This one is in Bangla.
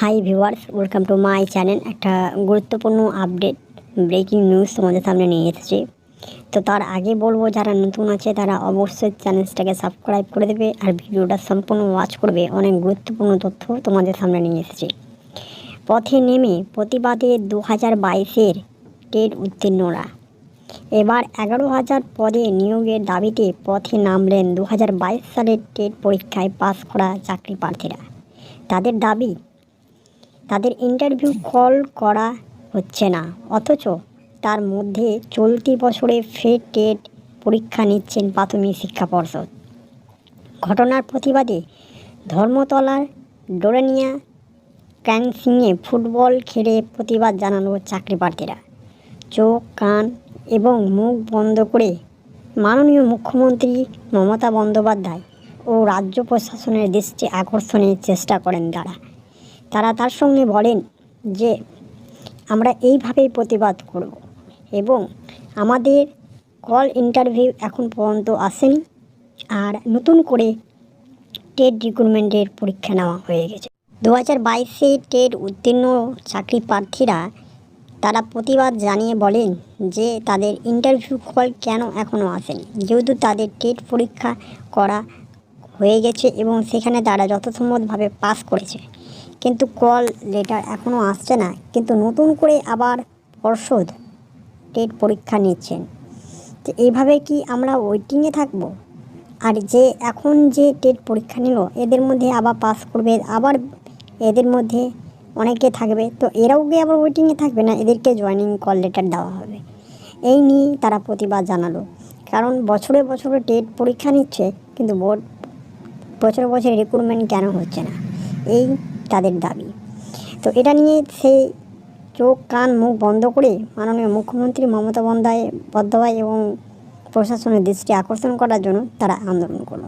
Hi viewers welcome to my channel একটা গুরুত্বপূর্ণ আপডেট ব্রেকিং নিউজ তোমাদের সামনে নিয়ে এসেছি। তো তার আগে বলব, যারা নতুন আছে, তারা অবশ্যই চ্যানেলটাকে সাবস্ক্রাইব করে দেবে আর ভিডিওটা সম্পূর্ণ ওয়াচ করবে। অনেক গুরুত্বপূর্ণ তথ্য তোমাদের সামনে নিয়ে এসেছি। পথে নেমে প্রতিবাদে দু হাজার বাইশের টেট উত্তীর্ণরা। এবার এগারো হাজার পদে নিয়োগের দাবিতে পথে নামলেন দু হাজার বাইশ সালের টেট পরীক্ষায় পাশ করা চাকরি প্রার্থীরা। তাদের দাবি তাদের ইন্টারভিউ কল করা হচ্ছে না। অথচ তার মধ্যে চলতি বছরে ফের টেট পরীক্ষা নিচ্ছেন প্রাথমিক শিক্ষা পর্ষদ। ঘটনার প্রতিবাদে ধর্মতলার ডোরানিয়া ক্যানসিংয়ে ফুটবল খেলে প্রতিবাদ জানানো চাকরি প্রার্থীরা চোখ, কান এবং মুখ বন্ধ করে মাননীয় মুখ্যমন্ত্রী মমতা বন্দ্যোপাধ্যায় ও রাজ্য প্রশাসনের দৃষ্টি আকর্ষণের চেষ্টা করেন তারা। তারা তার সঙ্গে বলেন যে, আমরা এইভাবেই প্রতিবাদ করব এবং আমাদের কল ইন্টারভিউ এখন পর্যন্ত আসেনি আর নতুন করে টেট রিক্রুটমেন্টের পরীক্ষা নেওয়া হয়ে গেছে। দু হাজার বাইশে টেট উত্তীর্ণ চাকরি প্রার্থীরা তারা প্রতিবাদ জানিয়ে বলেন যে, তাদের ইন্টারভিউ কল কেন এখনও আসেনি? যেহেতু তাদের টেট পরীক্ষা করা হয়ে গেছে এবং সেখানে তারা যথাসম্ভবভাবে পাস করেছে। কিন্তু কল লেটার এখনও আসছে না, কিন্তু নতুন করে আবার পর্ষদ টেট পরীক্ষা নিচ্ছেন। তো এইভাবে কি আমরা ওয়েটিংয়ে থাকব? আর যে এখন যে টেট পরীক্ষা নিল, এদের মধ্যে আবার পাস করবে, আবার এদের মধ্যে অনেকে থাকবে। তো এরাও কি আবার ওয়েটিংয়ে থাকবে না? এদেরকে জয়নিং কল লেটার দেওয়া হবে। এই নিয়ে তারা প্রতিবাদ জানালো। কারণ বছরে বছরে টেট পরীক্ষা নিচ্ছে, কিন্তু বোর্ড বছরে বছরে রিক্রুটমেন্ট কেন হচ্ছে না? এই তাদের দাবি। তো এটা নিয়ে সেই চোখ, কান, মুখ বন্ধ করে মাননীয় মুখ্যমন্ত্রী মমতা বন্দ্যোপাধ্যায় বন্দ্যোপাধ্যায় এবং প্রশাসনের দৃষ্টি আকর্ষণ করার জন্য তারা আন্দোলন করল।